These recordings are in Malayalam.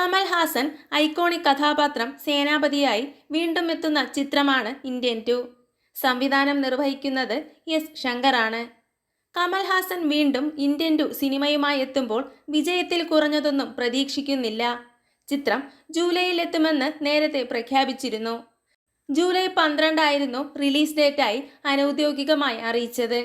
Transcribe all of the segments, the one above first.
കമൽ ഹാസൻ ഐക്കോണിക് കഥാപാത്രം സേനാപതിയായി വീണ്ടും എത്തുന്ന ചിത്രമാണ് ഇന്ത്യൻ ടു. സംവിധാനം നിർവഹിക്കുന്നത് എസ് ശങ്കറാണ്. കമൽ ഹാസൻ വീണ്ടും ഇന്ത്യൻ ടു സിനിമയുമായി എത്തുമ്പോൾ വിജയത്തിൽ കുറഞ്ഞതൊന്നും പ്രതീക്ഷിക്കുന്നില്ല. ചിത്രം ജൂലൈയിൽ എത്തുമെന്ന് നേരത്തെ പ്രഖ്യാപിച്ചിരുന്നു. ജൂലൈ പന്ത്രണ്ടായിരുന്നു റിലീസ് ഡേറ്റായി അനൗദ്യോഗികമായി അറിയിച്ചത്.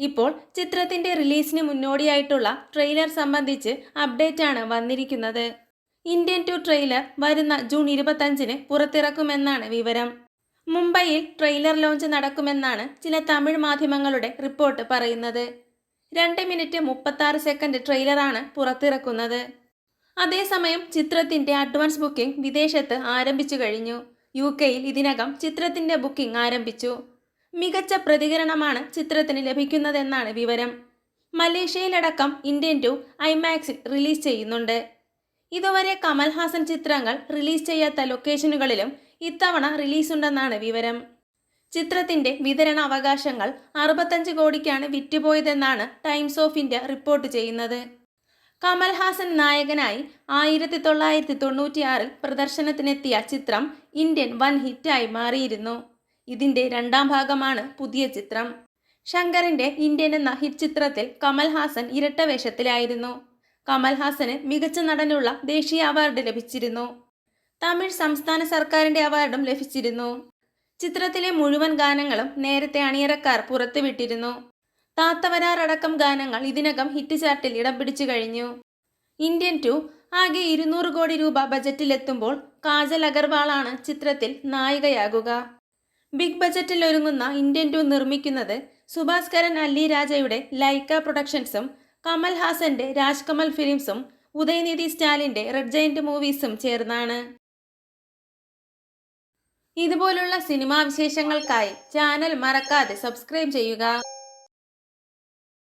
ഇപ്പോൾ ചിത്രത്തിന്റെ റിലീസിന് മുന്നോടിയായിട്ടുള്ള ട്രെയിലർ സംബന്ധിച്ച് അപ്ഡേറ്റാണ് വന്നിരിക്കുന്നത്. ഇന്ത്യൻ ടു ട്രെയിലർ വരുന്ന ജൂൺ ഇരുപത്തഞ്ചിന് പുറത്തിറക്കുമെന്നാണ് വിവരം. മുംബൈയിൽ ട്രെയിലർ ലോഞ്ച് നടക്കുമെന്നാണ് ചില തമിഴ് മാധ്യമങ്ങളുടെ റിപ്പോർട്ട് പറയുന്നത്. രണ്ട് മിനിറ്റ് മുപ്പത്തി സെക്കൻഡ് ട്രെയിലറാണ് പുറത്തിറക്കുന്നത്. അതേസമയം ചിത്രത്തിന്റെ അഡ്വാൻസ് ബുക്കിംഗ് വിദേശത്ത് ആരംഭിച്ചു കഴിഞ്ഞു. യു കെയിൽ ഇതിനകം ചിത്രത്തിന്റെ ബുക്കിംഗ് ആരംഭിച്ചു. മികച്ച പ്രതികരണമാണ് ചിത്രത്തിന് ലഭിക്കുന്നതെന്നാണ് വിവരം. മലേഷ്യയിലടക്കം ഇന്ത്യൻ ടു ഐമാക്സിൽ റിലീസ് ചെയ്യുന്നുണ്ട്. ഇതുവരെ കമൽഹാസൻ ചിത്രങ്ങൾ റിലീസ് ചെയ്യാത്ത ലൊക്കേഷനുകളിലും ഇത്തവണ റിലീസുണ്ടെന്നാണ് വിവരം. ചിത്രത്തിന്റെ വിതരണ അവകാശങ്ങൾ അറുപത്തഞ്ച് കോടിക്കാണ് വിറ്റുപോയതെന്നാണ് ടൈംസ് ഓഫ് ഇന്ത്യ റിപ്പോർട്ട് ചെയ്യുന്നത്. കമൽഹാസൻ നായകനായി ആയിരത്തി തൊള്ളായിരത്തി തൊണ്ണൂറ്റിയാറിൽ പ്രദർശനത്തിനെത്തിയ ചിത്രം ഇന്ത്യൻ വൻ ഹിറ്റായി മാറിയിരുന്നു. ഇതിന്റെ രണ്ടാം ഭാഗമാണ് പുതിയ ചിത്രം. ശങ്കറിന്റെ ഇന്ത്യൻ എന്ന ഹിറ്റ് ചിത്രത്തിൽ കമൽഹാസൻ ഇരട്ട വേഷത്തിലായിരുന്നു കമൽഹാസന് മികച്ച നടനുള്ള ദേശീയ അവാർഡ് ലഭിച്ചിരുന്നു. തമിഴ് സംസ്ഥാന സർക്കാരിന്റെ അവാർഡും ലഭിച്ചിരുന്നു. ചിത്രത്തിലെ മുഴുവൻ ഗാനങ്ങളും നേരത്തെ അണിയറക്കാർ പുറത്തുവിട്ടിരുന്നു. താത്തവരാറടക്കം ഗാനങ്ങൾ ഇതിനകം ഹിറ്റ് ചാർട്ടിൽ ഇടം പിടിച്ചു കഴിഞ്ഞു. ഇന്ത്യൻ ടു ആകെ ഇരുന്നൂറ് കോടി രൂപ ബജറ്റിലെത്തുമ്പോൾ കാജൽ അഗർവാളാണ് ചിത്രത്തിൽ നായികയാകുക. ബിഗ് ബജറ്റിൽ ഒരുങ്ങുന്ന ഇന്ത്യൻ ടു നിർമ്മിക്കുന്നത് സുഭാസ്കരൻ അല്ലി രാജയുടെ ലൈക്ക പ്രൊഡക്ഷൻസും കമൽ ഹാസന്റെ രാജ്കമൽ ഫിലിംസും ഉദയനിധി സ്റ്റാലിന്റെ റെഡ് ജയന്റ് മൂവീസും ചേർന്നാണ്. ഇതുപോലുള്ള സിനിമാ വിശേഷങ്ങൾക്കായി ചാനൽ മറക്കാതെ സബ്സ്ക്രൈബ് ചെയ്യുക.